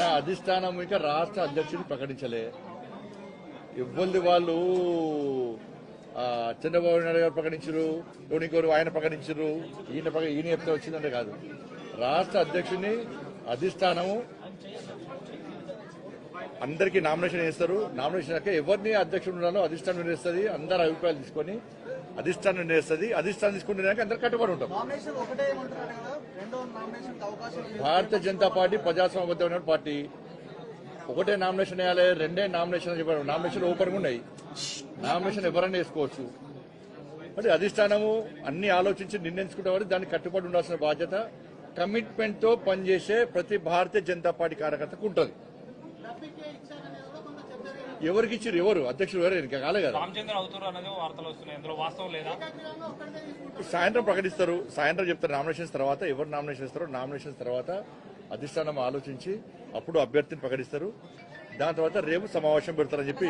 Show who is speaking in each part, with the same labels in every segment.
Speaker 1: నా అధిష్టానం ఇంకా రాష్ట్ర అధ్యక్షుడిని ప్రకటించలే. ఇవ్వంది వాళ్ళు చంద్రబాబు నాయుడు గారు ప్రకటించరు ఇంకోరు ఆయన ప్రకటించరు ఈయన ఈయన చెప్తే వచ్చిందంటే కాదు. రాష్ట్ర అధ్యక్షుడిని అధిష్టానము అందరికీ నామినేషన్ వేస్తారు. నామినేషన్ అయ్యాక ఎవరిని అధ్యక్షుడు ఉండాలో అధిష్టానం వేస్తుంది అందరు అభిప్రాయాలు తీసుకొని అధిష్టానం నిర్ణయిస్తుంది అధిష్టానం తీసుకుంటే అందరు కట్టుబడి ఉంటాం. భారతీయ జనతా పార్టీ ప్రజాస్వామ్యబద్ధమైన పార్టీ. ఒకటే నామినేషన్ వేయాలి రెండే నామినేషన్ చెప్పారు నామినేషన్ ఓపెన్ ఉన్నాయి. నామినేషన్ ఎవరైనా వేసుకోవచ్చు. మరి అధిష్టానము అన్ని ఆలోచించి నిర్ణయించుకుంటే దానికి కట్టుబడి ఉండాల్సిన బాధ్యత కమిట్మెంట్తో పనిచేసే ప్రతి భారతీయ జనతా పార్టీ కార్యకర్తకు ఉంటుంది. ఎవరికి ఇచ్చారు? ఎవరు? అధ్యక్షుడు ఎవరు? ఇంకా కాలే కదా. సాయంత్రం ప్రకటిస్తారు. సాయంత్రం చెప్తారు నామినేషన్స్ తర్వాత. ఎవరు నామినేషన్ ఇస్తారో నామినేషన్స్ తర్వాత అధిష్టానం ఆలోచించి అప్పుడు అభ్యర్థిని ప్రకటిస్తారు. దాని తర్వాత రేపు సమావేశం పెడతారని చెప్పి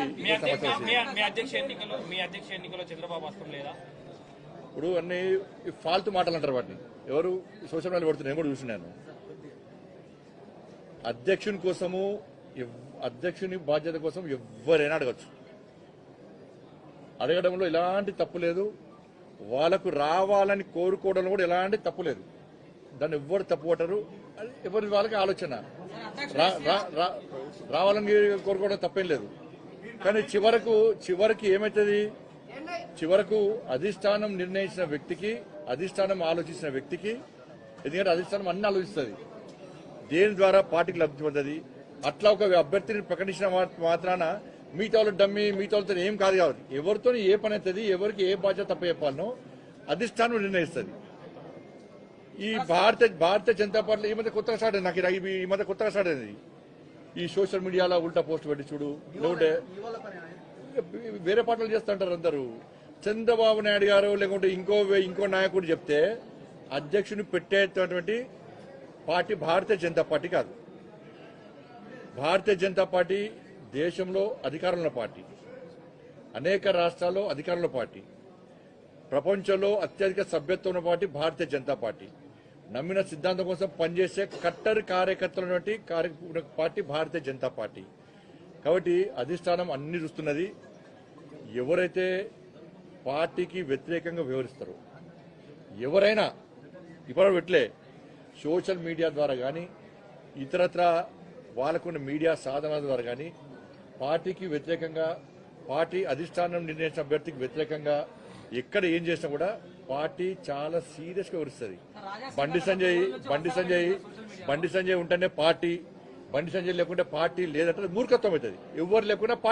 Speaker 1: ఇప్పుడు అన్ని ఫాల్తు మాటలు అంటారు వాటిని. ఎవరు సోషల్ మీడియా పెడుతున్నారు నేను కూడా చూసినాను. అధ్యక్షుని కోసము అధ్యక్షుని బాధ్యత కోసం ఎవరైనా అడగచ్చు. అడగడంలో ఎలాంటి తప్పు లేదు. వాళ్ళకు రావాలని కోరుకోవడంలో కూడా ఎలాంటి తప్పు లేదు. దాన్ని ఎవ్వరు తప్పు పట్టరు. ఎవరి వాళ్ళకి ఆలోచన. రా- రా- రావాలని కోరుకోవడం తప్పేం లేదు. కానీ చివరకు చివరికి ఏమవుతుంది చివరకు అధిష్టానం నిర్ణయించిన వ్యక్తికి అధిష్టానం ఆలోచించిన వ్యక్తికి ఎందుకంటే అధిష్టానం అన్ని ఆలోచిస్తుంది. దేని ద్వారా పార్టీకి లబ్ధి పొందది అట్లా ఒక అభ్యర్థిని ప్రకటించిన మాత్రాన మిగతా వాళ్ళు డమ్మి మిగతా వాళ్ళతో ఏం కాదు కాబట్టి. ఎవరితో ఏ పని అవుతుంది ఎవరికి ఏ బాధ్యత తప్ప చెప్పాలనో అధిష్టానం నిర్ణయిస్తుంది. ఈ భారత భారతీయ జనతా పార్టీ ఈ మధ్య కొత్తగా స్టార్ట్ అయింది నాకు ఈ మధ్య కొత్తగా స్టార్ట్ అయింది. ఈ సోషల్ మీడియాలో ఉల్టా పోస్ట్ పెట్టి చూడు లేకుంటే. వేరే పాటలు చేస్తుంటారు అందరూ. చంద్రబాబు నాయుడు గారు లేకుంటే ఇంకో ఇంకో నాయకుడు చెప్తే అధ్యక్షుని పెట్టేటటువంటి పార్టీ భారతీయ జనతా పార్టీ కాదు. భారతీయ జనతా పార్టీ దేశంలో అధికారంలో పార్టీ. అనేక రాష్ట్రాల్లో అధికారంలో పార్టీ. ప్రపంచంలో అత్యధిక సభ్యత్వం ఉన్న పార్టీ భారతీయ జనతా పార్టీ. నమ్మిన సిద్ధాంతం కోసం పనిచేసే కట్టర్ కార్యకర్తల పార్టీ భారతీయ జనతా పార్టీ. కాబట్టి అధిష్టానం అన్ని చూస్తున్నది. ఎవరైతే పార్టీకి వ్యతిరేకంగా వివరిస్తారో ఎవరైనా ఇప్పుడు పెట్టలే సోషల్ మీడియా ద్వారా కానీ ఇతరత్ర వాళ్ళకున్న మీడియా సాధనల ద్వారా కానీ పార్టీకి వ్యతిరేకంగా పార్టీ అధిష్టానం నిర్ణయించిన అభ్యర్థికి వ్యతిరేకంగా ఎక్కడ ఏం చేసినా కూడా పార్టీ చాలా సీరియస్గా గా బండి సంజయ్ బండి సంజయ్ బండి సంజయ్ ఉంటేనే పార్టీ బండి సంజయ్ లేకుంటే పార్టీ లేదంటే మూర్ఖత్వం అవుతుంది. ఎవరు లేకుండా పార్టీ